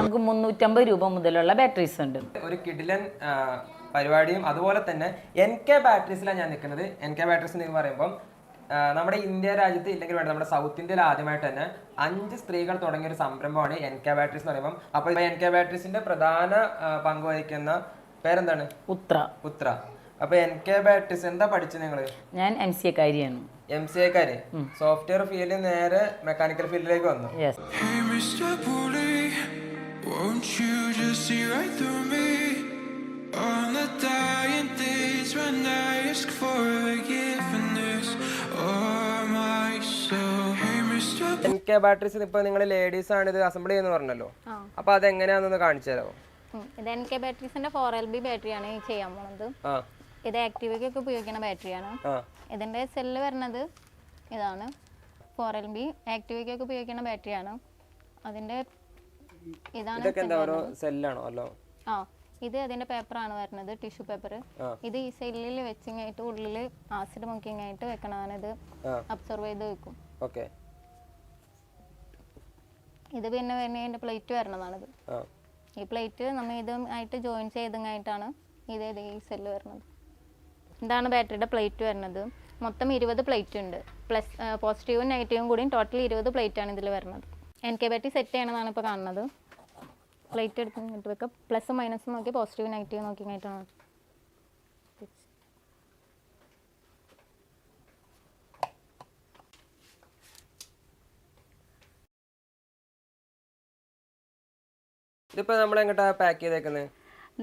നമുക്ക് മുന്നൂറ്റമ്പത് രൂപ മുതലുള്ള ബാറ്ററീസ് ഉണ്ട്. ഒരു കിഡിലൻ പരിപാടിയും അതുപോലെ തന്നെ എൻ കെ ബാറ്ററീസിലാണ് ഞാൻ നിൽക്കുന്നത്. എൻ കെ ബാറ്ററീസ് എന്ന് പറയുമ്പോൾ നമ്മുടെ ഇന്ത്യ രാജ്യത്ത് ഇല്ലെങ്കിൽ വേണ്ട നമ്മുടെ സൗത്ത് ഇന്ത്യയിൽ ആദ്യമായിട്ട് തന്നെ അഞ്ച് സ്ത്രീകൾ തുടങ്ങിയ ഒരു സംരംഭമാണ് എൻ കെ ബാറ്ററീസ് എന്ന് പറയുമ്പോൾ അപ്പോൾ എൻ കെ ബാറ്ററീസിന്റെ പ്രധാന പങ്ക് വഹിക്കുന്ന പേരെന്താണ്? ഉത്ര. ഉത്ര. അപ്പൊ എൻ കെ ബാറ്ററീസ് എന്താ പഠിച്ചത് നിങ്ങൾ ഞാൻ എം സി എക്കാരിയാണ് എം സി എക്കാര് സോഫ്റ്റ്വെയർ ഫീൽഡിൽ നേരെ മെക്കാനിക്കൽ ഫീൽഡിലേക്ക് വന്നു. Won't you just see right through me? On the dying days when I ask for forgiveness or my soul. Hey, Mr. N K batteries ഇപ്പൊ നിങ്ങൾ ലേഡീസ് ആണ്. ഇത് അസംബിൾ ചെയ്യുന്ന പറഞ്ഞല്ലോ. അപ്പൊ അത് എങ്ങനെയാണെന്ന് കാണിച്ചു തരാമോ? ഉം. ഇത് എൻ കെ ബാറ്ററീസിന്റെ ഫോർ എൽ ബി ബാറ്ററിയാണ് ഈ ചെയ്യാൻ പോണത്. ആ. ഇത് ആക്റ്റീവയ്ക്കൊക്കെ ഉപയോഗിക്കുന്ന ബാറ്ററിയാണ് ആ. ഇതിന്റെ സെല്ല് വരുന്നത് ഇതാണ്. ഫോർ എൽ ബി ആക്റ്റീവയ്ക്കൊക്കെ ഉപയോഗിക്കുന്ന ബാറ്ററിയാണ് അതിന്റെ ഇതൊക്കെ എന്താ ഓരോ സെല്ലാണോ അല്ലോ? ആ ഇത് അതിന്റെ പേപ്പറാണ് വരുന്നത് ടിഷ്യൂ പേപ്പർ ഇത് ഈ സെല്ലിൽ വെച്ചിങ്ങായിട്ട് ഉള്ളിൽ ആസിഡ് മുക്കിങ് ആയിട്ട് വെക്കണതാണ് ഇത്. അബ്സർവ് ചെയ്ത് വെക്കും. ഓക്കെ. ഇത് പിന്നെ വരുന്നതിന്റെ പ്ലേറ്റ് വരണതാണിത്. ഈ പ്ലേറ്റ് നമ്മൾ ഇതുമായിട്ട് ജോയിൻ ചെയ്തങ്ങായിട്ടാണ് ഇത് ഈ സെല്ല് വരുന്നത്. ഇതാണ് ബാറ്ററിയുടെ പ്ലേറ്റ് വരുന്നത്. മൊത്തം ഇരുപത് പ്ലേറ്റ് ഉണ്ട്. പ്ലസ് പോസിറ്റീവും നെഗറ്റീവും കൂടി ടോട്ടൽ ഇരുപത് പ്ലേറ്റ് ആണ് ഇതിൽ വരുന്നത്. എൻ കെ ബാറ്റി സെറ്റ് ചെയ്യണമെന്നാണ് ഇപ്പോൾ കാണുന്നത്. പ്ലേറ്റ് എടുത്ത് ഇങ്ങോട്ട് വെക്കുക പ്ലസ് മൈനസ് നോക്കി പോസിറ്റീവ് നെഗറ്റീവ് നോക്കി കഴിഞ്ഞിട്ടാണ് ഇതിപ്പോ നമ്മൾ എങ്ങോട്ടാ പാക്ക് ചെയ്തേക്കുന്നത്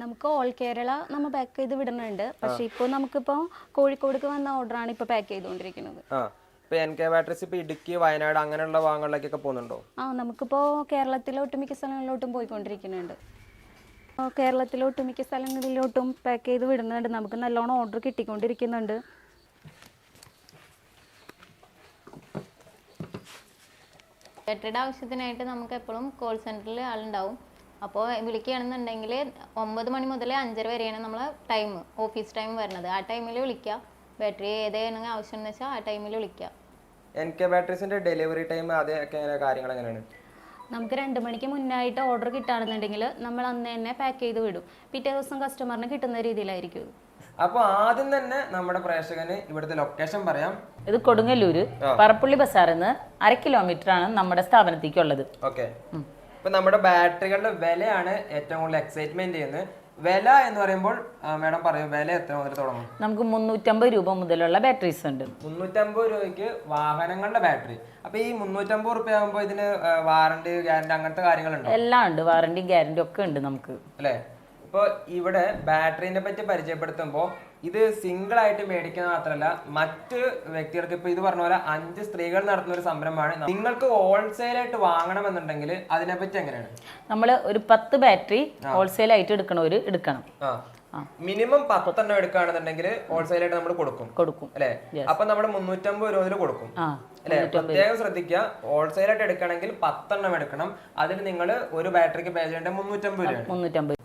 നമുക്ക് ഓൾ കേരള നമ്മൾ പാക്ക് ചെയ്ത് വിടുന്നുണ്ട്. പക്ഷെ ഇപ്പോൾ നമുക്കിപ്പോൾ കോഴിക്കോടേക്ക് വന്ന ഓർഡറാണ് ഇപ്പോൾ പാക്ക് ചെയ്തുകൊണ്ടിരിക്കുന്നത്. ആ ഇപ്പൊ എൻ കെ ബാറ്ററീസ് ഇപ്പൊ ഇടുക്കി വയനാട് അങ്ങനെയുള്ള ഭാഗങ്ങളിലേക്കൊക്കെ പോകുന്നുണ്ടോ? ആ നമുക്കിപ്പോൾ കേരളത്തിലെ ഒട്ടുമിക്ക സ്ഥലങ്ങളിലോട്ടും പോയിക്കൊണ്ടിരിക്കുന്നുണ്ട്. കേരളത്തിലെ ഒട്ടുമിക്ക സ്ഥലങ്ങളിലോട്ടും പാക്ക് ചെയ്ത് വിടുന്നുണ്ട്. നമുക്ക് നല്ലോണം ഓർഡർ കിട്ടിക്കൊണ്ടിരിക്കുന്നുണ്ട്. ബാറ്ററിയുടെ ആവശ്യത്തിനായിട്ട് നമുക്ക് എപ്പോഴും കോൾ സെന്ററിൽ ആളുണ്ടാവും. അപ്പോൾ വിളിക്കുകയാണെന്നുണ്ടെങ്കിൽ ഒമ്പത് മണി മുതൽ അഞ്ചര വരെയാണ് നമ്മളെ ടൈം ഓഫീസ് ടൈം വരുന്നത്. ആ ടൈമിൽ വിളിക്കുക. ബാറ്ററി ഏതെങ്കിലും ആവശ്യം എന്ന് വെച്ചാൽ ആ ടൈമിൽ വിളിക്കാം. എൻ കെ ബാറ്ററീസിന്റെ ഡെലിവറി ടൈം അതൊക്കെ എങ്ങനെ കാര്യങ്ങൾ എങ്ങനെയാണ്? നമുക്ക് രണ്ട് മണിക്ക് മുന്നായിട്ട് ഓർഡർ കിട്ടാനുണ്ടെങ്കിൽ നമ്മൾ അന്ന് തന്നെ പാക്ക് ചെയ്ത് വിടും. പിറ്റേ ദിവസം കസ്റ്റമറിന് കിട്ടുന്ന രീതിയിലായിരിക്കും അപ്പോൾ അപ്പൊ ആദ്യം തന്നെ നമ്മുടെ പ്രേക്ഷകന് ഇവിടുത്തെ ലൊക്കേഷൻ പറയാം. ഇത് കൊടുങ്ങല്ലൂര് പറപ്പുള്ളി ബസാറിൽ നിന്ന് അര കിലോമീറ്റർ ആണ് നമ്മുടെ സ്ഥാപനത്തേക്കുള്ളത്. ഓക്കെ ഇപ്പൊ നമ്മുടെ ബാറ്ററികളുടെ വിലയാണ് ഏറ്റവും കൂടുതൽ എക്സൈറ്റ്മെന്റ് ചെയ്യുന്നത്. വില എന്ന് പറയുമ്പോൾ മാഡം പറയൂ വില എത്ര മുതൽ തുടങ്ങും? നമുക്ക് മുന്നൂറ്റമ്പത് രൂപ മുതലുള്ള ബാറ്ററീസ് ഉണ്ട്. മുന്നൂറ്റമ്പത് രൂപയ്ക്ക് വാഹനങ്ങളുടെ ബാറ്ററി അപ്പൊ ഈ മുന്നൂറ്റമ്പത് റുപ്യ ആകുമ്പോൾ ഇതിന് വാറണ്ടി ഗ്യാരണ്ടി അങ്ങനത്തെ കാര്യങ്ങളുണ്ട്? എല്ലാം ഉണ്ട്. വാറണ്ടി ഗ്യാരണ്ടി ഒക്കെ ഉണ്ട് നമുക്ക്. അല്ലേ? ഇപ്പൊ ഇവിടെ ബാറ്ററിനെ പറ്റി പരിചയപ്പെടുത്തുമ്പോൾ ഇത് സിംഗിൾ ആയിട്ട് മേടിക്കുന്നത് മാത്രമല്ല മറ്റ് വ്യക്തികൾക്ക് ഇപ്പൊ ഇത് പറഞ്ഞ പോലെ അഞ്ച് സ്ത്രീകൾ നടത്തുന്ന ഒരു സംരംഭമാണ്. നിങ്ങൾക്ക് ഹോൾസെയിൽ ആയിട്ട് വാങ്ങണമെന്നുണ്ടെങ്കിൽ അതിനെപ്പറ്റി എങ്ങനെയാണ്? നമ്മൾ ഒരു പത്ത് ബാറ്ററി ഹോൾസെയിൽ ആയിട്ട് എടുക്കണവർ എടുക്കണം. മിനിമം പത്തെണ്ണം എടുക്കുകയാണെന്നുണ്ടെങ്കിൽ ഹോൾസെയിൽ ആയിട്ട് നമ്മൾ കൊടുക്കും. കൊടുക്കും. അല്ലെ? അപ്പൊ നമ്മൾ മുന്നൂറ്റമ്പത് രൂപയിൽ കൊടുക്കും. അല്ലെ? പ്രത്യേകം ശ്രദ്ധിക്കുക ഹോൾസെയിൽ ആയിട്ട് എടുക്കണമെങ്കിൽ പത്തെണ്ണം എടുക്കണം. അതിന് നിങ്ങൾ ഒരു ബാറ്ററിക്ക് പേ ചെയ്യേണ്ടത് മുന്നൂറ്റമ്പത് രൂപയാണ്. മുന്നൂറ്റമ്പത്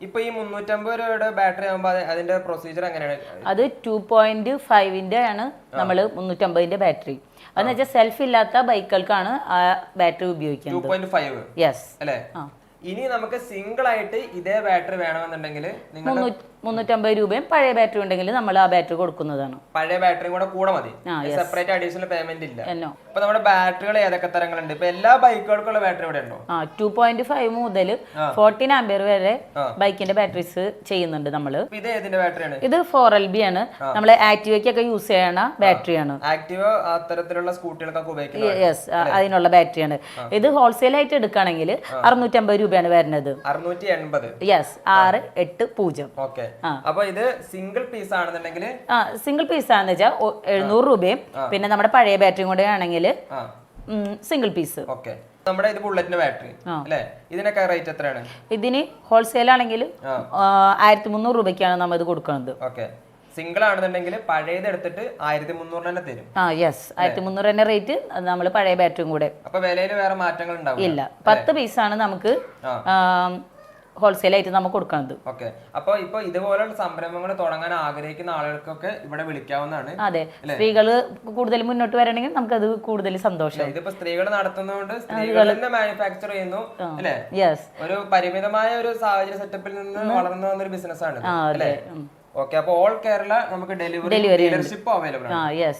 ഇപ്പൊ ഈ മുന്നൂറ്റമ്പത് രൂപയുടെ ബാറ്ററി ആകുമ്പോൾ അതിന്റെ പ്രൊസീജിയർ എങ്ങനെയാണ്? അത് ടു പോയിന്റ് ഫൈവിന്റെ ആണ് നമ്മൾ മുന്നൂറ്റമ്പതിന്റെ ബാറ്ററി അതെന്ന് വെച്ചാൽ സെൽഫ് ഇല്ലാത്ത ബൈക്കുകൾക്കാണ് ആ ബാറ്ററി ടു ഉപയോഗിക്കുന്നത് പോയിന്റ് ഫൈവ് യെസ് അല്ലെ? ഇനി നമുക്ക് സിംഗിൾ ആയിട്ട് ഇതേ ബാറ്ററി വേണമെന്നുണ്ടെങ്കിൽ നിങ്ങൾ മുന്നൂറ്റമ്പത് രൂപയും പഴയ ബാറ്ററി ഉണ്ടെങ്കിൽ നമ്മൾ ആ ബാറ്ററി കൊടുക്കുന്നതാണ്. പഴയ ബാറ്ററി കൂടെ കൂടെ മതി. സെപ്പറേറ്റ് അഡീഷണൽ പേയ്മെന്റ് ഇല്ല. ഇപ്പൊ നമ്മുടെ ബാറ്ററികൾ ഏതൊക്കെ തരങ്ങളുണ്ട്? ഇപ്പൊ എല്ലാ ബൈക്കുകൾക്കുള്ള ബാറ്ററി ഇവിടെ ഉണ്ടോ? ആ ടു പോയിന്റ് ഫൈവ് മുതൽ ഫോർട്ടീൻ ആംബിയർ വരെ ബൈക്കിന്റെ ബാറ്ററീസ് ചെയ്യുന്നുണ്ട് നമ്മൾ ഇത് ഏതിന്റെ ബാറ്ററിയാണ് ഇത് ഫോർ എൽ ബി ആണ്. നമ്മൾ ആക്റ്റീവയ്ക്കൊക്കെ യൂസ് ചെയ്യണ ബാറ്ററിയാണ് ആക്റ്റീവ് അത്തരത്തിലുള്ള സ്കൂട്ടികൾക്കൊക്കെ ഉപയോഗിക്കുന്നത് യെസ് അതിനുള്ള ബാറ്ററി ആണ്. ഇത് ഹോൾസെയിൽ ആയിട്ട് എടുക്കുകയാണെങ്കിൽ അറുന്നൂറ്റമ്പത് രൂപയാണ് വരുന്നത്. അറുന്നൂറ്റി എൺപത്. യെസ് ആറ് എട്ട് പൂജ്യം. ഓക്കെ അപ്പൊ ഇത് സിംഗിൾ പീസ് ആണെന്നുണ്ടെങ്കിൽ ആ സിംഗിൾ പീസ് ആണെന്ന് വെച്ചാൽ എഴുന്നൂറ് രൂപയും പിന്നെ നമ്മുടെ പഴയ ബാറ്ററി കൂടെ ആണെങ്കിൽ സിംഗിൾ പീസ് ഓക്കെ. നമ്മുടെ ഇത് ബുള്ളറ്റിന്റെ ബാറ്ററി അല്ലേ? ഇതിനൊക്കെ റേറ്റ് എത്രയാണ്? ഇതിന് ഹോൾസെയിൽ ആണെങ്കിൽ ആയിരത്തി മുന്നൂറ് രൂപയ്ക്കാണ് നമ്മൾ ഇത് കൊടുക്കുന്നത്. ഓക്കെ. സിംഗിൾ ആണെന്നുണ്ടെങ്കിൽ പഴയത് എടുത്തിട്ട് ആയിരത്തി മുന്നൂറ് തന്നെ തരും. ആ യെസ് ആയിരത്തി മുന്നൂറ് തന്നെ റേറ്റ് നമ്മൾ പഴയ ബാറ്ററിയും കൂടെ. അപ്പൊ വിലയിൽ വേറെ മാറ്റങ്ങൾ ഉണ്ടാവും ഇല്ല. പത്ത് പീസാണ് നമുക്ക് ഹോൾസെയിലായിട്ട് നമുക്ക് കൊടുക്കുന്നത് ഓക്കെ. അപ്പൊ ഇപ്പൊ ഇതുപോലുള്ള സംരംഭങ്ങൾ തുടങ്ങാൻ ആഗ്രഹിക്കുന്ന ആളുകൾക്കൊക്കെ ഇവിടെ വിളിക്കാവുന്നതാണ്. അതെ. സ്ത്രീകൾ കൂടുതൽ മുന്നോട്ട് വരണമെങ്കിൽ നമുക്ക് അത് കൂടുതൽ സന്തോഷം. ഇതിപ്പോ സ്ത്രീകൾ നടത്തുന്നതുകൊണ്ട് സ്ത്രീകൾ തന്നെ മാനുഫാക്ചർ ചെയ്യുന്നു അല്ലെ? യെസ് ഒരു പരിമിതമായ ഒരു സാഹചര്യ സെറ്റപ്പിൽ നിന്ന് വളർന്നു വന്ന ഒരു ബിസിനസ് ആണ് അല്ലേ? ഓക്കെ. അപ്പൊ ഓൾ കേരള നമുക്ക് ഡെലിവറി ഡെലിവറി അവൈലബിൾ ആണ്. ആ യെസ്